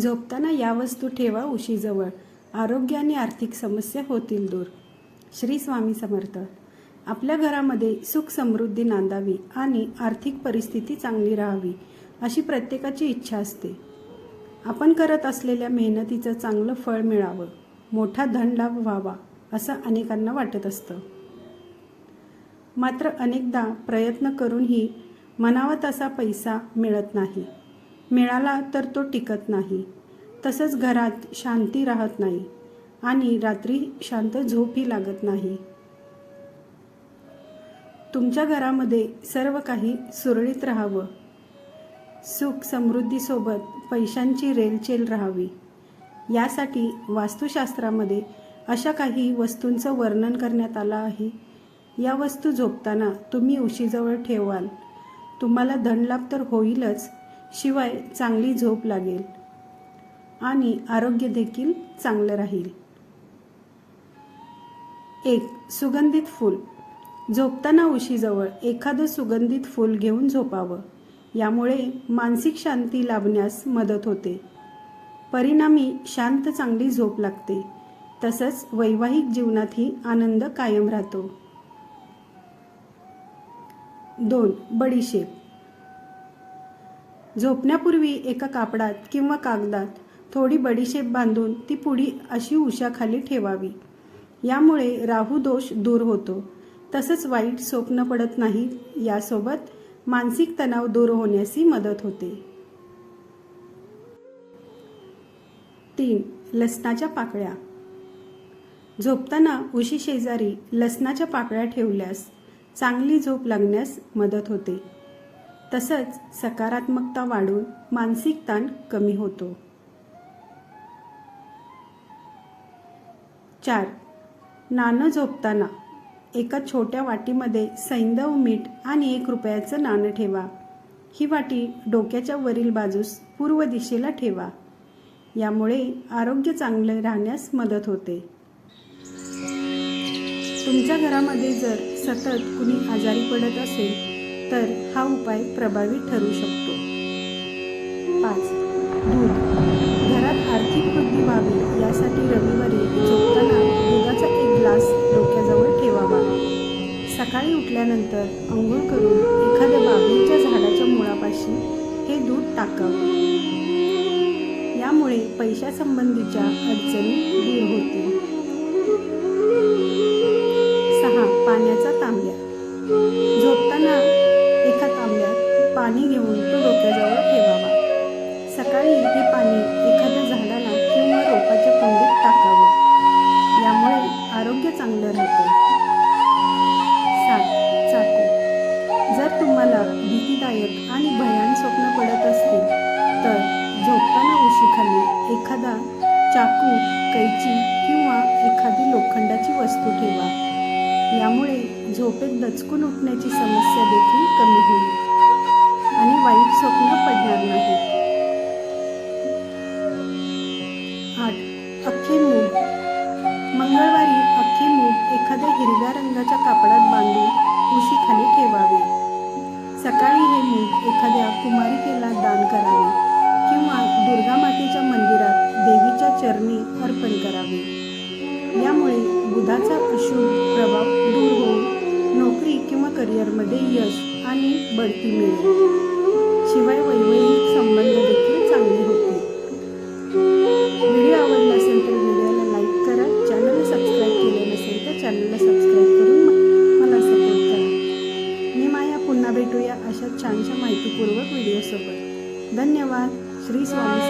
झोपताना या वस्तू ठेवा उशीजवळ. आरोग्य आणि आर्थिक समस्या होतील दूर. श्री स्वामी समर्थ. आपल्या घरामध्ये सुख समृद्धी नांदावी आणि आर्थिक परिस्थिती चांगली राहावी अशी प्रत्येकाची इच्छा असते. आपण करत असलेल्या मेहनतीचं चांगलं फळ मिळावं मोठा धनलाभ व्हावा असं अनेकांना वाटत असतं. मात्र अनेकदा प्रयत्न करूनही मनावा तसा पैसा मिळत नाही. मिळाला तर तो टिकत नाही. तसंच घरात शांती राहत नाही आणि रात्री शांत झोपही लागत नाही. तुमच्या घरामध्ये सर्व काही सुरळीत राहावं. सुख समृद्धीसोबत पैशांची रेलचेल राहावी. यासाठी वास्तुशास्त्रामध्ये अशा काही वस्तूंचं वर्णन करण्यात आलं आहे. या वस्तू झोपताना तुम्ही उशीजवळ ठेवाल. तुम्हाला धनलाभ तर होईलच शिवाय चांगली झोप लागेल. आणि आरोग्य देखील चांगलं राहील. एक सुगंधित फूल. झोपताना उशीजवळ एखादं सुगंधित फूल घेऊन झोपावं. यामुळे मानसिक शांती लाभण्यास मदत होते. परिणामी शांत चांगली झोप लागते. तसंच वैवाहिक जीवनातही आनंद कायम राहतो. दोन बडीशेप. झोपण्यापूर्वी एका कापडात किंवा कागदात थोडी बडीशेप बांधून ती पुढी अशी उशाखाली ठेवावी. यामुळे राहू दोष दूर होतो. तसंच वाईट स्वप्न पडत नाही. यासोबत मानसिक तणाव दूर होण्यासही मदत होते. तीन. लसणाच्या पाकळ्या. झोपताना उशी शेजारी लसणाच्या पाकळ्या ठेवल्यास चांगली झोप लागण्यास मदत होते. तसंच सकारात्मकता वाढून मानसिक ताण कमी होतो. चार नाणं झोपताना एका छोट्या वाटीमध्ये सैंदव मीठ आणि एक रुपयाचं नाणं ठेवा. ही वाटी डोक्याच्या वरील बाजूस पूर्व दिशेला ठेवा. यामुळे आरोग्य चांगले राहण्यास मदत होते. तुमच्या घरामध्ये जर सतत कुणी आजारी पडत असेल तर हा उपाय प्रभावी ठरू शकतो. पाच. दूध. घरात आर्थिक वृद्धी व्हावी यासाठी रविवारी झोपताना दुधाचा एक ग्लास डोक्याजवळ ठेवावा. सकाळी उठल्यानंतर अंघोळ करून एखाद्या बाभळीच्या झाडाच्या मुळापाशी हे दूध टाकावं. यामुळे पैशासंबंधीच्या अडचणी दूर होतील. सहा. पाण्याचा तांब्या पाणी घेऊन तो डोक्याजवळ ठेवावा. सकाळी हे पाणी एखाद्या झाडाला किंवा रोपाच्या कुंडीत टाकावं. यामुळे आरोग्य चांगलं राहते. सात चाकू. जर तुम्हाला भीतीदायक आणि भयान स्वप्न पडत असतील तर झोपताना उशीखाली एखादा चाकू कैची किंवा एखादी लोखंडाची वस्तू ठेवा. यामुळे झोपेत दचकून उठण्याची समस्या देखील कमी होईल. आणि वाईट स्वप्न पडणार नाही आठ अख्खे मूग मंगळवारी अख्खे मूग एखाद्या हिरव्या रंगाच्या कापडात बांधून उशीखाली ठेवावे. सकाळी हे मूग एखाद्या कुमारिकेला दान करावे किंवा दुर्गा मातेच्या मंदिरात देवीच्या चरणी अर्पण करावे. यामुळे बुधाचा अशुभ प्रभाव दूर होऊन नोकरी किंवा करिअरमध्ये यश आणि बढती मिळेल. श्री स्वामी